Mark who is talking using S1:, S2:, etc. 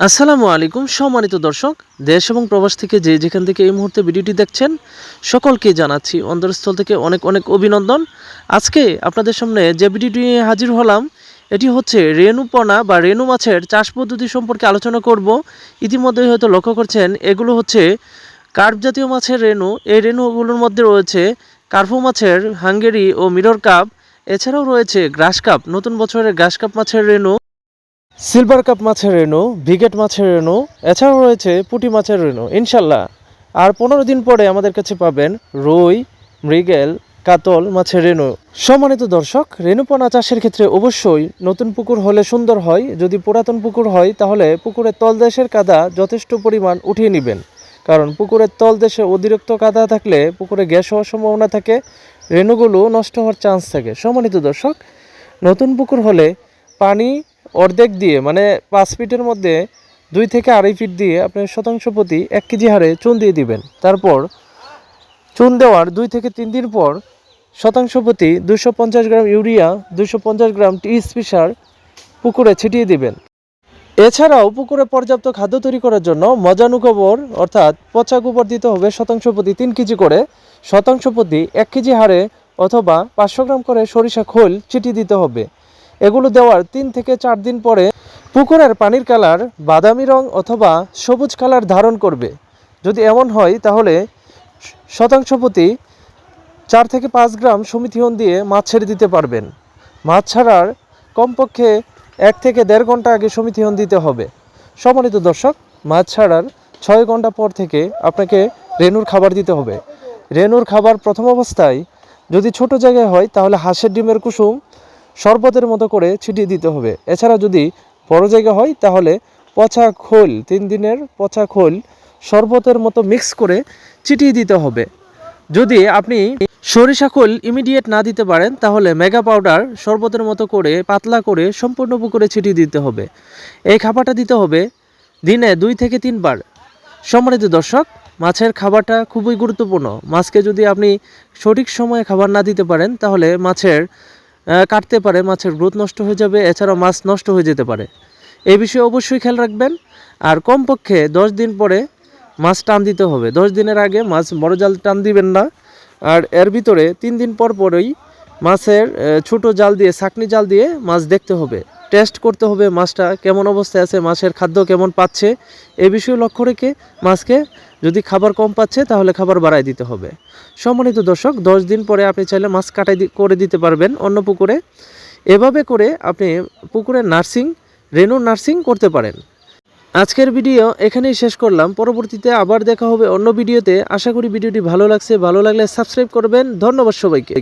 S1: আসসালামু আলাইকুম, সম্মানিত দর্শক, দেশ এবং প্রবাস থেকে যে যেখান থেকে এই মুহূর্তে ভিডিওটি দেখছেন, সকলকে জানাচ্ছি অন্তরস্থল থেকে অনেক অনেক অভিনন্দন। আজকে আপনাদের সামনে যে ভিডিওটি নিয়ে হাজির হলাম, এটি হচ্ছে রেণুপনা বা রেণু মাছের চাষ পদ্ধতি সম্পর্কে আলোচনা করব। ইতিমধ্যে হয়তো লক্ষ্য করছেন, এগুলো হচ্ছে কার্প জাতীয় মাছের রেণু। এই রেণুগুলোর মধ্যে রয়েছে কার্পো মাছের হাঙ্গেরি ও মিরর কাপ। এছাড়াও রয়েছে গ্রাস কাপ, নতুন বছরের গ্রাস কাপ মাছের রেণু। সিলভার কাপ মাছের রেণু, ভিগেট মাছের রেণু, এছাড়াও রয়েছে পুঁটি মাছের রেণু, ইনশাল্লাহ। আর পনেরো দিন পরে আমাদের কাছে পাবেন রুই, মৃগেল, কাতল মাছের রেণু। সম্মানিত দর্শক, রেণুপনা চাষের ক্ষেত্রে অবশ্যই নতুন পুকুর হলে সুন্দর হয়। যদি পুরাতন পুকুর হয়, তাহলে পুকুরের তলদেশের কাদা যথেষ্ট পরিমাণ উঠিয়ে নেবেন। কারণ পুকুরের তলদেশে অতিরিক্ত কাদা থাকলে পুকুরে গ্যাস হওয়ার সম্ভাবনা থাকে, রেণুগুলো নষ্ট হওয়ার চান্স থাকে। সম্মানিত দর্শক, নতুন পুকুর হলে পানি অর্ধেক দিয়ে মানে পাঁচ ফিটের মধ্যে দুই থেকে আড়াই ফিট দিয়ে আপনি শতাংশ প্রতি এক কেজি হারে চুন দিয়ে দিবেন। তারপর চুন দেওয়ার দুই থেকে তিন দিন পর শতাংশ প্রতি দুশো পঞ্চাশ গ্রাম ইউরিয়া দুশো পঞ্চাশ গ্রাম টি স্পেশার পুকুরে ছিটিয়ে দিবেন। এছাড়াও পুকুরে পর্যাপ্ত খাদ্য তৈরি করার জন্য মজানু গোবর, অর্থাৎ পচা গোবর দিতে হবে শতাংশ প্রতি তিন কেজি করে, শতাংশ প্রতি এক কেজি হারে অথবা পাঁচশো গ্রাম করে সরিষা খোল ছিটিয়ে দিতে হবে। এগুলো দেওয়ার তিন থেকে চার দিন পরে পুকুরের পানির কালার বাদামি রং অথবা সবুজ কালার ধারণ করবে। যদি এমন হয়, তাহলে শতাংশ প্রতি চার থেকে পাঁচ গ্রাম সমিতিহন দিয়ে মাছ ছেড়ে দিতে পারবেন। মাছ ছাড়ার কমপক্ষে এক থেকে দেড় ঘণ্টা আগে সমিতিহন দিতে হবে। সম্মানিত দর্শক, মাছ ছাড়ার ছয় ঘণ্টা পর থেকে আপনাকে রেনুর খাবার দিতে হবে। রেনুর খাবার প্রথম অবস্থায় যদি ছোট জায়গায় হয়, তাহলে হাঁসের ডিমের কুসুম শরবতের মতো করে ছিটিয়ে দিতে হবে। এছাড়া যদি বড় জায়গা হয়, তাহলে পচা খোল, তিন দিনের পচা খোল শরবতের মতো মিক্স করে ছিটিয়ে দিতে হবে। যদি আপনি সরিষা খোল ইমিডিয়েট না দিতে পারেন, তাহলে মেগা পাউডার শরবতের মতো করে পাতলা করে সম্পূর্ণ পুকুরে ছিটিয়ে দিতে হবে। এই খাবারটা দিতে হবে দিনে দুই থেকে তিনবার। সম্মানিত দর্শক, মাছের খাবারটা খুবই গুরুত্বপূর্ণ। মাছকে যদি আপনি সঠিক সময়ে খাবার না দিতে পারেন, তাহলে মাছের কাটতে পারে, মাছের গ্রোথ নষ্ট হয়ে যাবে, এছাড়াও মাছ নষ্ট হয়ে যেতে পারে। এই বিষয়ে অবশ্যই খেয়াল রাখবেন। আর কমপক্ষে দশ দিন পরে মাছ টান দিতে হবে। দশ দিনের আগে মাছ বড় জাল টান দিবেন না। আর এর ভিতরে তিন দিন পর পরই মাছের ছোট জাল দিয়ে, ছাকনি জাল দিয়ে মাছ দেখতে হবে। টেস্ট করতে হবে মাছটা কেমন অবস্থায় আছে, মাছের খাদ্য কেমন পাচ্ছে। এ বিষয়ে লক্ষ্য রেখে মাছকে যদি খাবার কম পাচ্ছে, তাহলে খাবার বাড়ায় দিতে হবে। সম্মানিত দর্শক, দশ দিন পরে আপনি চাইলে মাছ কাটাই করে দিতে পারবেন অন্য পুকুরে। এভাবে করে আপনি পুকুরে নার্সিং রেনু নার্সিং করতে পারেন। আজকের ভিডিও এখানেই শেষ করলাম। পরবর্তীতে আবার দেখা হবে অন্য ভিডিওতে। আশা করি ভিডিওটি ভালো লাগছে। ভালো লাগলে সাবস্ক্রাইব করবেন। ধন্যবাদ সবাইকে।